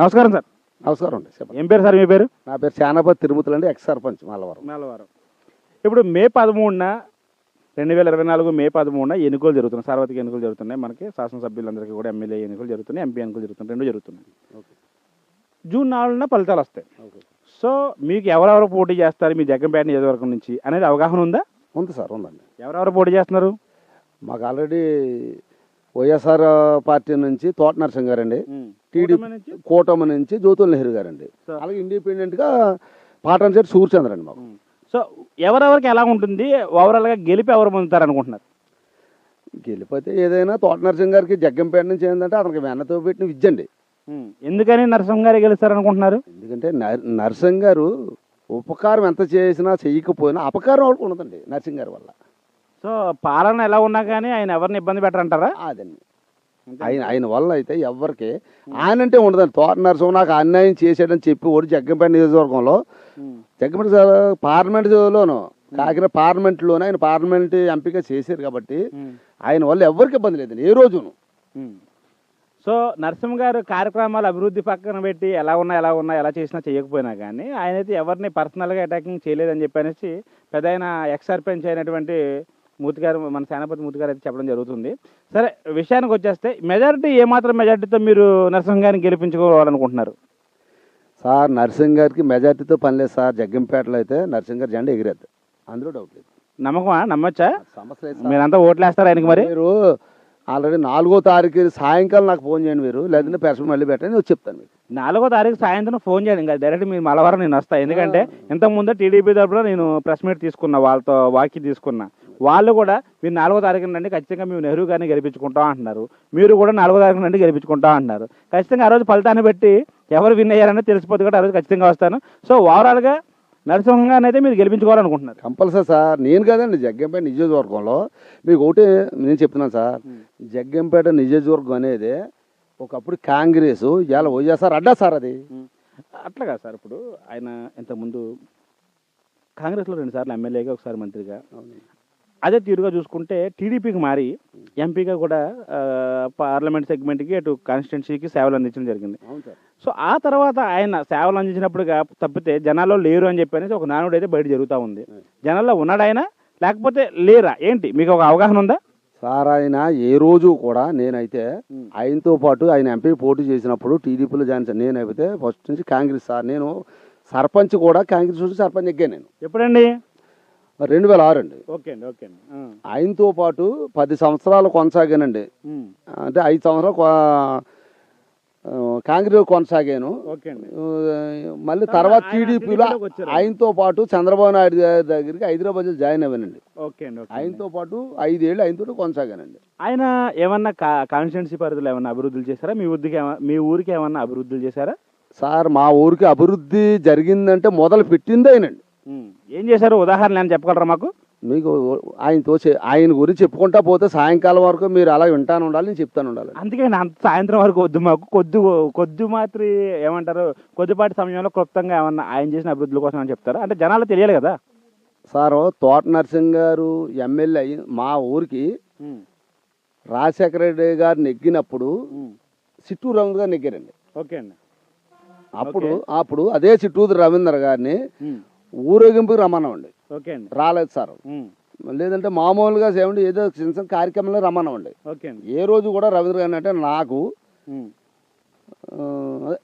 నమస్కారం సార్. నమస్కారం అండి చెప్పండి. ఏం పేరు సార్ మీ పేరు? నా పేరు శానాపతి తిరుమతులు అండి ఎక్స్ సర్పంచ్ మల్లవరం మేలవారం. ఇప్పుడు మే పదమూడున రెండు వేల ఇరవై నాలుగు మే పదమూడున ఎన్నికలు జరుగుతున్నాయి. సార్వత్రిక ఎన్నికలు జరుగుతున్నాయి. మనకి శాసనసభ్యులందరికీ కూడా ఎమ్మెల్యే ఎన్నికలు జరుగుతున్నాయి ఎంపీ ఎన్నికలు జరుగుతున్నాయి. రెండు జరుగుతున్నాయి. ఓకే. జూన్ నాలుగున ఫలితాలు వస్తాయి. ఓకే. సో మీకు ఎవరెవరు పోటీ చేస్తారు? మీ జగ్గంపేట నియోజకవర్గం నుంచి అనేది అవగాహన ఉందా? ఉంది సార్ ఉందండి. ఎవరెవరు పోటీ చేస్తున్నారు? మాకు ఆల్రెడీ వైఎస్ఆర్ పార్టీ నుంచి తోట నరసింహ గారండి టీడీపీ కూటమి నుంచి? కూటమి నుంచి జ్యోతుల్ నెహ్రూ గారండి. సార్. అలాగే ఇండిపెండెంట్గా పాటన్ సెట్ సూర్చంద్ర అండి మాకు సో ఎవరెవరికి ఎలా ఉంటుంది? ఓవరాల్గా గెలిపి ఎవరు పొందుతారు అనుకుంటున్నారు గెలిపోతే ఏదైనా తోట నరసింహ గారికి జగ్గంపేట నుంచి ఏంటంటే అతనికి వెన్నతో పెట్టిన విద్య అండి ఎందుకని నరసింహ గారు గెలుస్తారు అనుకుంటున్నారు ఎందుకంటే నర్- నరసింహ గారు ఉపకారం ఎంత చేసినా చెయ్యకపోయినా అపకారం వాళ్ళకు ఉండదండి నరసింహ గారి వల్ల. సో పాలన ఎలా ఉన్నా కానీ ఆయన ఎవరిని ఇబ్బంది పెట్టరంటారా? అదండి. ఆయన ఆయన వల్ల అయితే ఎవరికి ఆయన అంటే ఉండదండి తోట నరసింహ నాకు అన్యాయం చేసాడని చెప్పి ఓడి జగ్గంపేట నియోజకవర్గంలో జగ్గంపేట పార్లమెంట్లోను కాకినాడ పార్లమెంట్లోనే ఆయన పార్లమెంట్ ఎంపిక చేశారు కాబట్టి ఆయన వల్ల ఎవరికి ఇబ్బంది లేదండి ఏ రోజును. సో నరసింహ గారు కార్యక్రమాలు అభివృద్ధి పక్కన పెట్టి ఎలా ఉన్నా ఎలా ఉన్నా ఎలా చేసినా చేయకపోయినా కానీ ఆయన అయితే ఎవరిని పర్సనల్గా అటాకింగ్ చేయలేదని చెప్పి అనేసి పెద్ద ఆయన ఎక్స్ సర్పంచ్ అయినటువంటి మూర్తి గారు మన సేనాపతి మూర్తి గారు అయితే చెప్పడం జరుగుతుంది. సరే విషయానికి వచ్చేస్తే మెజారిటీ ఏమాత్రం మెజారిటీతో మీరు నరసింహ గారిని గెలిపించుకోవాలనుకుంటున్నారు? సార్ నరసింహ గారికి మెజార్టీతో పని లేదు సార్. జగ్గంపేటలో అయితే నరసింహ గారి జెండా ఎగిరేద్దు. అందులో డౌట్ లేదు. నమ్మకమా? నమ్మొచ్చా? సమస్య లేదు సార్. మీరంతా ఓట్లేస్తారా ఆయనకి మరి? మీరు ఆల్రెడీ నాలుగో తారీఖు సాయంకాలం నాకు ఫోన్ చేయండి మీరు లేదంటే పెర్సన్ మళ్ళీ పెట్టండి నేను చెప్తాను మీకు. నాలుగో తారీఖు సాయంత్రం ఫోన్ చేయండి ఇంకా డైరెక్ట్ మీరు మలవారం నేను వస్తాను ఎందుకంటే ఇంతకు ముందు టీడీపీ తరపున నేను ప్రెస్ మీట్ తీసుకున్నా వాళ్ళతో వాకి తీసుకున్నా. వాళ్ళు కూడా మీరు నాలుగో తారీఖు నుండి ఖచ్చితంగా మేము నెహ్రూ గారిని గెలిపించుకుంటాం అంటున్నారు. మీరు కూడా నాలుగో తారీఖు నుండి గెలిపించుకుంటాం అంటున్నారు. ఖచ్చితంగా ఆ రోజు ఫలితాన్ని బట్టి ఎవరు విన్ అయ్యారని తెలిసిపోతుంది కూడా ఆ రోజు ఖచ్చితంగా వస్తాను. సో ఓవరాల్గా నరసింహ గారిని అయితే మీరు గెలిపించుకోవాలనుకుంటున్నారు. కంపల్సరీ సార్ నేను కదండి జగ్గంపేట నియోజకవర్గంలో. మీకు ఒకటి నేను చెప్తున్నాను సార్ జగ్గంపేట నియోజకవర్గం అనేది ఒకప్పుడు కాంగ్రెస్ ఇవాళ వైఎస్ఆర్ అడ్డా సార్ అది. అట్లా కాదు సార్ ఇప్పుడు ఆయన ఇంతకుముందు కాంగ్రెస్లో రెండుసార్లు ఎమ్మెల్యేగా ఒకసారి మంత్రిగా. అదే తీరుగా చూసుకుంటే టీడీపీకి మారి ఎంపీగా కూడా పార్లమెంట్ సెగ్మెంట్కి అటు కాన్స్టిట్యున్సీకి సేవలు అందించడం జరిగింది. సో ఆ తర్వాత ఆయన సేవలు అందించినప్పుడు గా- తప్పితే జనాల్లో లేరు అని చెప్పి ఒక నానుడు అయితే బయట జరుగుతూ ఉంది. జనాల్లో ఉన్నాడు ఆయన? లేకపోతే లేరా? ఏంటి? మీకు ఒక అవగాహన ఉందా? సార్ ఆయన ఏ రోజు కూడా నేనైతే ఆయనతో పాటు ఆయన ఎంపీ పోటీ చేసినప్పుడు టీడీపీలో జాయిన్. నేనైతే ఫస్ట్ నుంచి కాంగ్రెస్ సార్ నేను సర్పంచ్ కూడా కాంగ్రెస్ నుంచి సర్పంచ్ ఎక్కాను నేను. ఎప్పుడండి? రెండు వేల ఆరు అండి. ఓకే అండి ఓకే అండి. ఆయనతో పాటు పది సంవత్సరాలు కొనసాగానండి. అంటే ఐదు సంవత్సరాలు కాంగ్రెస్ కొనసాగాను. ఓకే అండి ఆ, మళ్ళీ తర్వాత టీడీపీలో. ఆయనతో పాటు చంద్రబాబు నాయుడు గారి దగ్గరికి హైదరాబాద్లో జాయిన్ అవ్వానండి. ఓకే అండి ఓకే అండి. ఆయనతో పాటు ఐదేళ్ళు ఆయనతో కొనసాగానండి. ఆయన ఏమన్నా కాన్స్టిట్యున్సీ పరిధిలో ఏమన్నా అభివృద్ధులు చేశారా? మీ ఊరికి మీ ఊరికి ఏమన్నా అభివృద్ధులు చేశారా? సార్ మా ఊరికి అభివృద్ధి జరిగిందంటే మొదలు పెట్టింది ఆయనండి. ఏం చేశారు? ఉదాహరణ ఏమైనా చెప్పగలరా మాకు? మీకు ఆయనతో చె- ఆయన గురించి చెప్పుకుంటా పోతే సాయంకాలం వరకు మీరు అలా వింటాను ఉండాలి నేను చెప్తాను ఉండాలి. అందుకే అంత సాయంత్రం వరకు వద్దు మాకు. కొద్ది కొద్ది మాత్రి ఏమంటారు? కొద్దిపాటి సమయంలో క్లుప్తంగా ఏమన్నా ఆయన చేసిన అభివృద్ధుల కోసం అని చెప్తారా? అంటే జనాలు తెలియాలి కదా. సార్ తోట నరసింహ్ గారు ఎమ్మెల్యే మా ఊరికి రాజశేఖర రెడ్డి గారు నెగ్గినప్పుడు చిట్టూరు రవీంద్ర గారు నెగ్గారండి. ఓకే అండి. అప్పుడు అప్పుడు అదే చిట్టూరు రవీంద్ర గారిని ఊరేగింపుకి రమ్మన్నామండి ఓకే అండి. రాలేదు సార్. లేదంటే మామూలుగా ఏమండి ఏదో చిన్న చిన్న కార్యక్రమంలో రమ్మన్నామండి ఓకే అండి. ఏ రోజు కూడా రవీంద్ర గారిని అంటే నాకు అదే,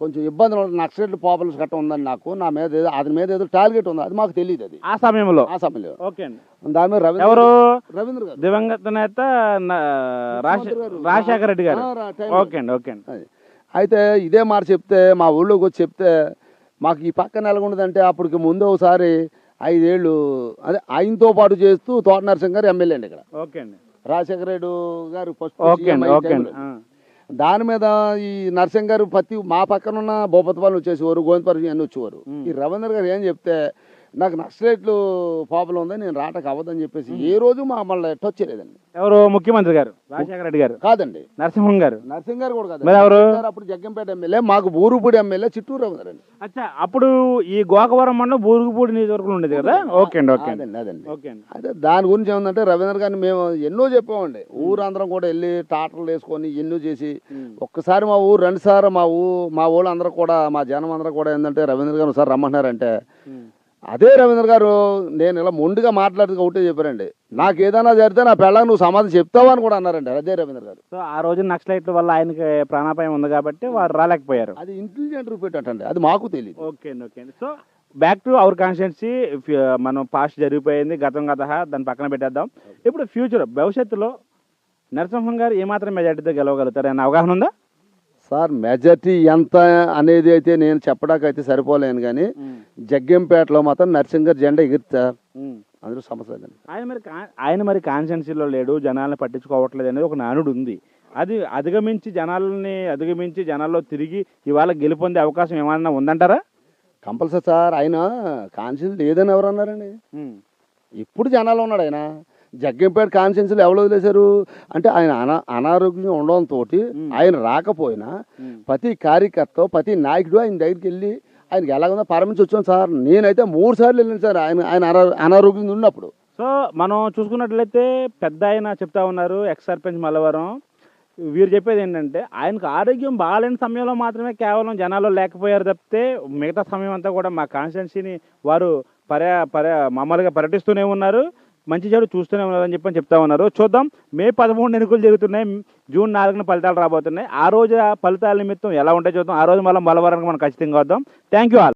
కొంచెం ఇబ్బందులు ఉన్నాయి. నక్సలైట్ పాపులర్స్ గట్ట ఉందండి నాకు నా మీద ఏదో అతని మీద ఏదో టార్గెట్ ఉంది అది మాకు తెలియదు అది. ఆ సమయంలో? ఆ సమయంలో. ఓకే అండి. దాని మీద రవీంద్ర ఎవరు? రవీంద్ర గారు. దివంగత నేత. రాజశేఖర రెడ్డి గారు. ఓకే అండి ఓకే అండి. అది. అయితే ఇదే మాట చెప్తే మా ఊళ్ళోకి వచ్చి చెప్తే మాకు ఈ పక్క నెలకొండదంటే అప్పటికి ముందు ఒకసారి ఐదేళ్ళు అదే ఆయనతో పాటు చేస్తూ తోట నరసింహ గారు ఎమ్మెల్యే అండి ఇక్కడ ఓకే అండి రాజశేఖర రెడ్డి గారు ఫస్ట్ ఓకే అండి ఓకే అండి. దాని మీద ఈ నరసింహ గారు ప్రతి మా పక్కన ఉన్న భూపతిపాలెం వచ్చేసేవారు గోవిందపల్లి అన్ని వచ్చేవారు. ఈ రవీంద్ర గారు ఏం చెప్తే నాకు నక్సలైట్లు ప్రాబ్లం ఉంది నేను రాటకు అవ్వదని చెప్పేసి ఏ రోజు మమ్మల్ని టచ్ చేయలేదండి. ఎవరు ముఖ్యమంత్రి గారు? రాజశేఖర రెడ్డి గారు? కాదండి. నరసింహం గారు? నరసింగ్ గారు కూడా కాదు మరి ఎవరు? అప్పుడు జగ్గంపేట ఎమ్మెల్యే మాకు ఊరుపూడి ఎమ్మెల్యే చిత్తూరు రవీంద్రండి. అచ్చా అప్పుడు ఈ గోకవరం మండలం బూరుగుపూడి నియోజకవర్గంలో ఉండేది కదా? ఓకే అండి ఓకే అండి. అదండి అదండి. ఓకే అండి. అయితే దాని గురించి ఏమందంటే రవీంద్ర గారిని మేము ఎన్నో చెప్పామండి. ఊరందరం కూడా వెళ్ళి టాటర్లు వేసుకొని ఎన్నో చేసి ఒక్కసారి మా ఊరు రెండు సార్లు మా ఊ మా ఊళ్ళో అందరూ కూడా మా జనం అందరూ కూడా ఏంటంటే రవీంద్ర గారు సార్ రమ్మంటున్నారంటే అదే రవీంద్ర గారు నేను ఇలా మొండిగా మాట్లాడుతూ ఒకటే చెప్పారండి నాకు ఏదైనా జరిగితే నా పెళ్ళకి నువ్వు సమాధానం చెప్తావా అని కూడా అన్నారండి అదే రవీంద్ర గారు. సో ఆ రోజు నక్సలైట్ల వల్ల ఆయనకి ప్రాణాపాయం ఉంది కాబట్టి వారు రాలేకపోయారు. అది ఇంటెలిజెంట్ రిపీట్ అంటండి అది మాకు తెలియదు ఓకే అండి ఓకే అండి. So back to our constituency మనం పాస్ట్ జరిగిపోయింది గతం గత దాన్ని పక్కన పెట్టేద్దాం. ఇప్పుడు ఫ్యూచర్ భవిష్యత్తులో నరసింహం గారు ఏమాత్రం మెజార్టీతో గెలవగలుగుతారు అనే అవగాహన ఉందా? సార్ మెజార్టీ ఎంత అనేది అయితే నేను చెప్పడానికి అయితే సరిపోలేను కానీ జగ్గంపేటలో మాత్రం నర్సింగ్ గారు జెండా ఎగురుతారు అందులో సమస్య ఆయన మరి ఆయన మరి కాన్స్టిట్యున్సీలో లేడు జనాలను పట్టించుకోవట్లేదు అనేది ఒక నానుడు ఉంది. అది అధిగమించి జనాలని అధిగమించి జనాల్లో తిరిగి ఇవాళ గెలుపొందే అవకాశం ఏమన్నా ఉందంటారా? కంపల్సరీ సార్ ఆయన కాన్షియన్స్ లేదని ఎవరు అన్నారండి ఇప్పుడు జనాలు ఉన్నాడు ఆయన. జగ్గంపేట కాన్షియన్స్లు ఎవరు వదిలేశారు? అంటే ఆయన అనా అనారోగ్యం ఉండడంతో ఆయన రాకపోయినా ప్రతి కార్యకర్త ప్రతి నాయకుడు ఆయన దగ్గరికి వెళ్ళి ఆయనకి ఎలాగుందో పరమించి వచ్చాను సార్. నేనైతే మూడు సార్లు వెళ్ళాను సార్ ఆయన ఆయన అనా- అనారోగ్యం ఉన్నప్పుడు. సో మనం చూసుకున్నట్లయితే పెద్ద ఆయన చెప్తా ఉన్నారు ఎక్స్ సర్పంచ్ మల్లవరం. వీరు చెప్పేది ఏంటంటే ఆయనకు ఆరోగ్యం బాగాలేని సమయంలో మాత్రమే కేవలం జనాల్లో లేకపోయారు తప్పితే మిగతా సమయం అంతా కూడా మా కాన్స్టిట్యున్సీని వారు పర్య పర్య మామూలుగా పర్యటిస్తూనే ఉన్నారు. మంచి చెడు చూస్తూనే ఉన్నారని చెప్పని చెప్తా ఉన్నారు. చూద్దాం. మే పదమూడు ఎన్నికలు జరుగుతున్నాయి. జూన్ నాలుగున ఫలితాలు రాబోతున్నాయి. ఆ రోజు ఆ ఫలితాల నిమిత్తం ఎలా ఉంటాయి చూద్దాం. ఆ రోజు మళ్ళీ మలవరానికి మనం ఖచ్చితంగా వద్దాం. Thank you all